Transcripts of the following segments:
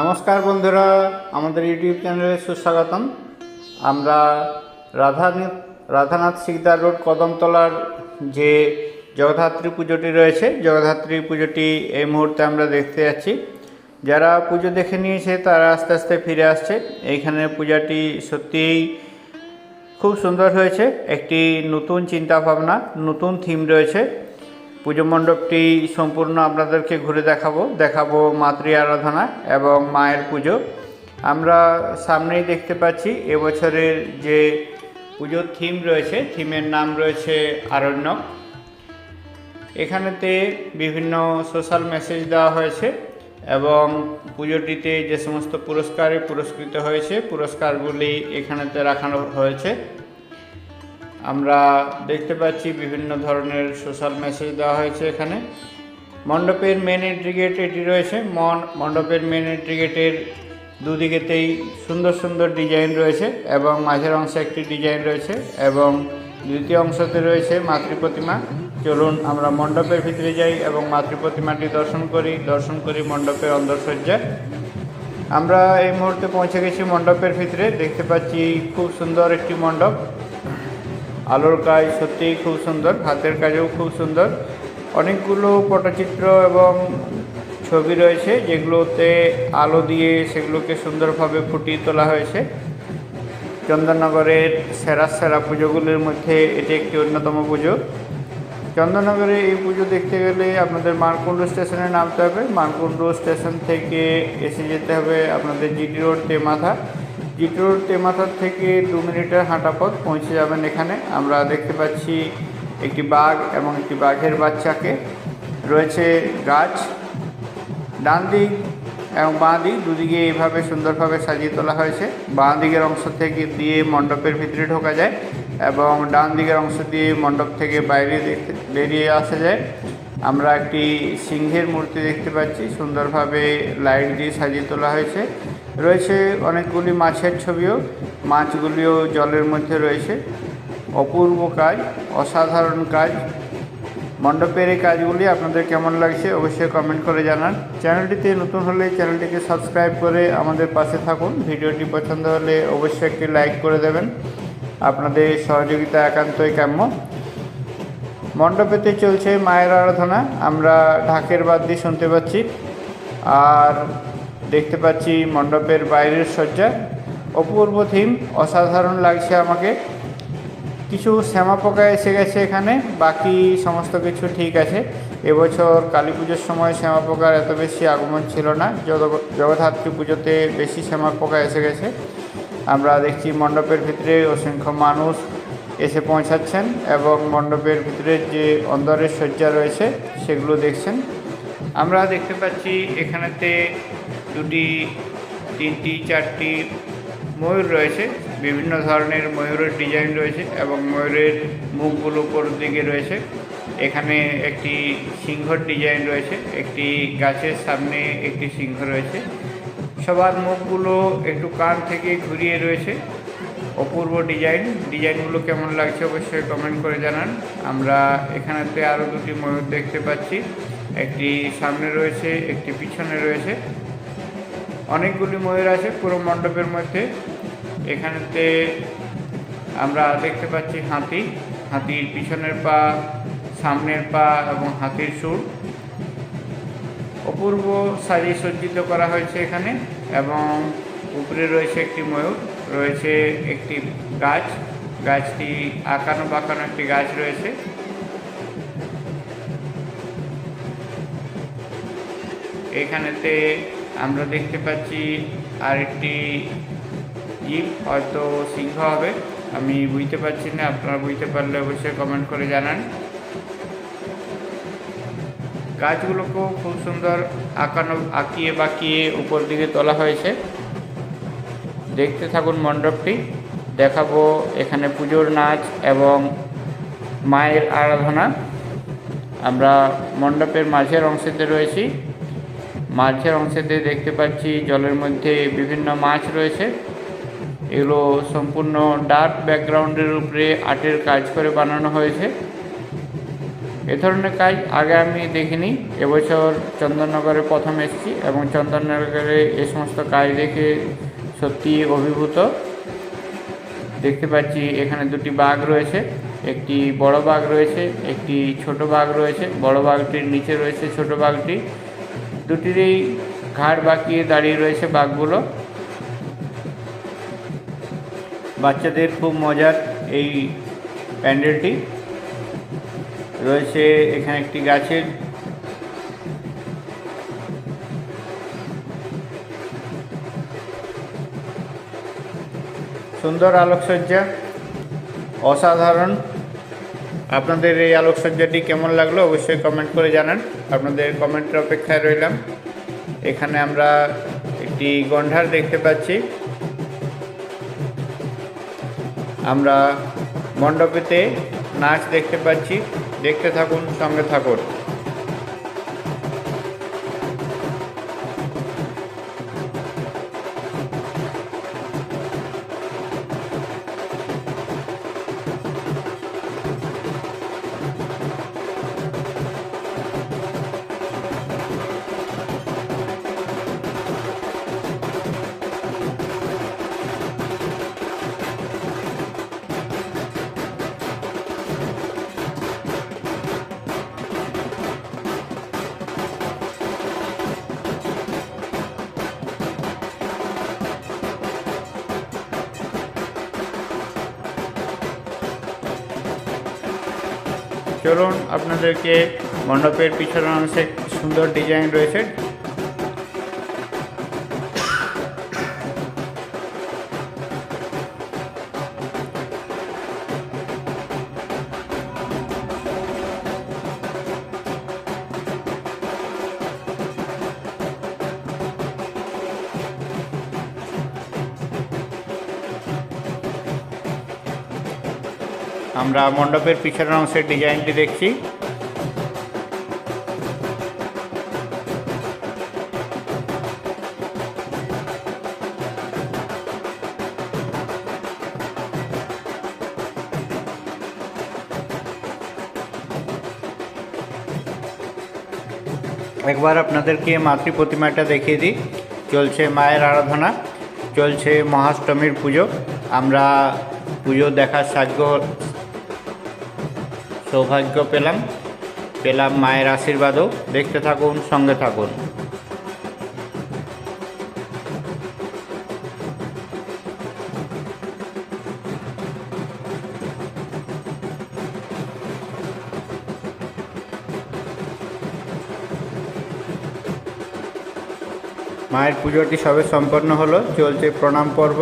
নমস্কার বন্ধুরা, আমাদের ইউটিউব চ্যানেলে সুস্বাগতম। আমরা রাধানাথ রাধানাথ সিকদার রোড, কদমতলার যে জগদ্ধাত্রী পুজোটি রয়েছে, জগদ্ধাত্রী পুজোটি এই মুহূর্তে আমরা দেখতে যাচ্ছি। যারা পুজো দেখে নিয়েছে, তারা আস্তে আস্তে ফিরে আসছে। এইখানে পূজাটি সত্যিই খুব সুন্দর হয়েছে। একটি নতুন চিন্তা ভাবনা নতুন থিম রয়েছে। পুজো মণ্ডপটি সম্পূর্ণ আপনাদেরকে ঘুরে দেখাবো। দেখাবো মাতৃ আরাধনা এবং মায়ের পুজো। আমরা সামনেই দেখতে পাচ্ছি এবছরের যে পুজোর থিম রয়েছে, থিমের নাম রয়েছে আরণ্যক এখানেতে বিভিন্ন সোশ্যাল মেসেজ দেওয়া হয়েছে এবং পুজোটিতে যে সমস্ত পুরস্কারে পুরস্কৃত হয়েছে, পুরস্কারগুলি এখানেতে রাখানো হয়েছে। আমরা দেখতে পাচ্ছি বিভিন্ন ধরনের সোশ্যাল মেসেজ দেওয়া হয়েছে এখানে। মণ্ডপের মেন এন্ট্রি গেট এটি রয়েছে। মন, মণ্ডপের মেন এন্ট্রি গেটের দুদিকেতেই সুন্দর সুন্দর ডিজাইন রয়েছে এবং মাঝের অংশে একটি ডিজাইন রয়েছে এবং দ্বিতীয় অংশতে রয়েছে মাতৃ প্রতিমা চলুন আমরা মণ্ডপের ভিতরে যাই এবং মাতৃ প্রতিমাটি দর্শন করি। দর্শন করি মণ্ডপের অন্দরসজ্জা আমরা এই মুহূর্তে পৌঁছে গেছি মণ্ডপের ভিতরে। দেখতে পাচ্ছি খুব সুন্দর একটি মণ্ডপ। আলোর কাজ সত্যিই খুব সুন্দর, হাতের কাজও খুব সুন্দর। অনেকগুলো পটচিত্র এবং ছবি রয়েছে যেগুলোতে আলো দিয়ে সেগুলোকে সুন্দরভাবে ফুটিয়ে তোলা হয়েছে। চন্দননগরের সেরা সেরা পুজোগুলির মধ্যে এটি একটি অন্যতম পুজো। চন্দননগরে এই পুজো দেখতে গেলে আপনাদের মানকুণ্ডু স্টেশনে নামতে হবে। মানকুণ্ডু স্টেশন থেকে এসে যেতে হবে আপনাদের জিটি রোড তেমাথা জিটি রোড তেমাথার থেকে দু মিনিটের হাঁটা পথ পৌঁছে যাবেন এখানে। আমরা দেখতে পাচ্ছি একটি বাঘ এবং একটি বাঘের বাচ্চাকে। রয়েছে গাছ, ডান দিক এবং বাঁ দিক দুদিকে এইভাবে সুন্দরভাবে সাজিয়ে তোলা হয়েছে। বাঁ দিকের অংশ থেকে দিয়ে মণ্ডপের ভিতরে ঢোকা যায় এবং ডান দিকের অংশ দিয়ে মণ্ডপ থেকে বাইরে দেখতে বেরিয়ে আসা যায়। আমরা একটি সিংহের মূর্তি দেখতে পাচ্ছি। সুন্দরভাবে লাইট দিয়ে সাজিয়ে তোলা হয়েছে। রয়েছে অনেকগুলি মাছের ছবিও, মাছগুলিও জলের মধ্যে রয়েছে। অপূর্ব কাজ, অসাধারণ কাজ। মণ্ডপের এই কাজগুলি আপনাদের কেমন লাগছে অবশ্যই কমেন্ট করে জানান। চ্যানেলটিতে নতুন হলে চ্যানেলটিকে সাবস্ক্রাইব করে আমাদের পাশে থাকুন। ভিডিওটি পছন্দ হলে অবশ্যই একটি লাইক করে দেবেন। আপনাদের সহযোগিতা একান্তই কাম্য। মণ্ডপেতে চলছে মায়ের আরাধনা। আমরা ঢাকের বাদ দিয়ে শুনতে পাচ্ছি। আর দেখতে পাচ্ছি মণ্ডপের বাইরের সজ্জা। অপূর্ব থিম অসাধারণ লাগছে আমাকে। কিছু শ্যামা পোকা এসে গেছে এখানে, বাকি সমস্ত কিছু ঠিক আছে। এবছর কালী পুজোর সময় শ্যামা পোকার এত বেশি আগমন ছিল না জগ- জগদ্ধাত্রী পুজোতে বেশি শ্যামা পোকা এসে গেছে। আমরা দেখছি মণ্ডপের ভিতরে অসংখ্য মানুষ এসে পৌঁছাচ্ছেন এবং মণ্ডপের ভিতরে যে অন্দরের সজ্জা রয়েছে, সেগুলো দেখছেন। আমরা দেখতে পাচ্ছি এখানেতে দুটি, তিনটি, চারটি ময়ূর রয়েছে। বিভিন্ন ধরনের ময়ূরের ডিজাইন রয়েছে এবং ময়ূরের মুখগুলো উপর দিকে রয়েছে। এখানে একটি সিংহর ডিজাইন রয়েছে, একটি গাছের সামনে একটি সিংহ রয়েছে। সবার মুখগুলো একটু কান থেকে ঘুরিয়ে রয়েছে। অপূর্ব ডিজাইন। ডিজাইনগুলো কেমন লাগছে অবশ্যই কমেন্ট করে জানান। আমরা এখানেতে আরও দুটি ময়ূর দেখতে পাচ্ছি। একটি সামনে রয়েছে, একটি পিছনে রয়েছে। অনেকগুলি ময়ূর আছে পুরো মণ্ডপের মধ্যে। এখানেতে আমরা দেখতে পাচ্ছি হাতি। হাতির পিছনের পা, সামনের পা এবং হাতির সুর অপূর্ব সাজিয়ে সজ্জিত করা হয়েছে এখানে এবং উপরে রয়েছে একটি ময়ূর, রয়েছে একটি গাছ। গাছটি আঁকানো বাঁকানো একটি গাছ রয়েছে। এখানেতে আমরা দেখতে পাচ্ছি আরেকটি জীব হয়তো সিংহ হবে। আমি বুঝতে পারছি না, আপনারা বুঝতে পারলে অবশ্যই কমেন্ট করে জানান। গাছগুলোকেও খুব সুন্দর আঁকানো, আঁকিয়ে বাঁকিয়ে উপর দিকে তোলা হয়েছে। দেখতে থাকুন মণ্ডপটি, দেখাবো এখানে পুজোর নাচ এবং মায়ের আরাধনা। আমরা মণ্ডপের মাঝের অংশেতে রয়েছি। মাঝের অংশেতে দেখতে পাচ্ছি জলের মধ্যে বিভিন্ন মাছ রয়েছে। এগুলো সম্পূর্ণ ডার্ক ব্যাকগ্রাউন্ডের উপরে আর্টের কাজ করে বানানো হয়েছে। এ ধরনের কাজ আগে আমি দেখিনি। এবছর চন্দননগরে প্রথম এসেছি এবং চন্দননগরে এ সমস্ত কাজ দেখে সত্যি অভিভূত। দেখতে পাচ্ছি এখানে দুটি বাঘ রয়েছে, একটি বড় বাঘ রয়েছে, একটি ছোট বাঘ রয়েছে। বড় বাঘটির নিচে রয়েছে ছোট বাঘটি। দুটিরই ঘাড় বাঁকিয়ে দাঁড়িয়ে রয়েছে বাঘগুলো। বাচ্চাদের খুব মজার এই প্যান্ডেলটি। রয়েছে এখানে একটি গাছের সুন্দর আলোকসজ্জা, অসাধারণ। আপনাদের এই আলোকসজ্জাটি কেমন লাগল অবশ্যই কমেন্ট করে জানান। আপনাদের কমেন্টের অপেক্ষায় রইলাম। এখানে আমরা একটি গন্ডার দেখতে পাচ্ছি। আমরা মণ্ডপেতে নাচ দেখতে পাচ্ছি। দেখতে থাকুন, সঙ্গে থাকুন। চলুন আপনাদেরকে মণ্ডপের পিছনের অংশে সুন্দর ডিজাইন রয়েছে। আমরা মণ্ডপের পিছনের অংশের ডিজাইনটি দেখছি। একবার আপনাদেরকে মাতৃ প্রতিমাটা দেখিয়ে দিই। চলছে মায়ের আরাধনা, চলছে মহাষ্টমীর পুজো। আমরা পুজো দেখার সাজ্য সৌভাগ্য পেলাম। পেলাম মায়ের আশীর্বাদও। দেখতে থাকুন, সঙ্গে থাকুন। মায়ের পুজোটি সবে সম্পন্ন হলো। চলছে প্রণাম পর্ব।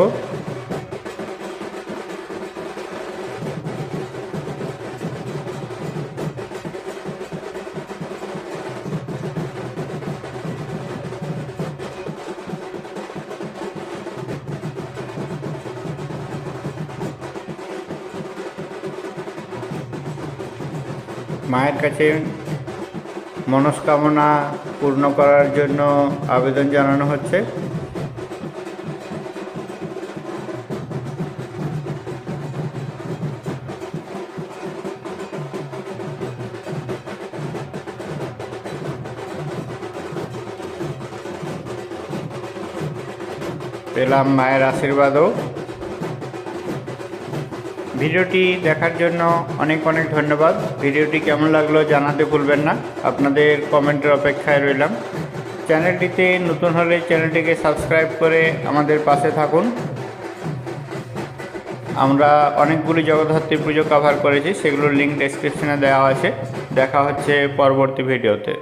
মায়ের কাছে মনস্কামনা পূর্ণ করার জন্য আবেদন জানানো হচ্ছে। পেলাম মায়ের আশীর্বাদও। ভিডিওটি দেখার জন্য অনেক অনেক ধন্যবাদ। ভিডিওটি কেমন লাগল জানাতে ভুলবেন না। আপনাদের কমেন্টের অপেক্ষায় রইলাম। চ্যানেলটিতে নতুন হলে চ্যানেলটিকে সাবস্ক্রাইব করে আমাদের পাশে থাকুন। আমরা অনেকগুলি জগদ্ধাত্রী পুজো কভার করেছি, সেগুলোর লিঙ্ক ডেসক্রিপশনে দেওয়া আছে। দেখা হচ্ছে পরবর্তী ভিডিওতে।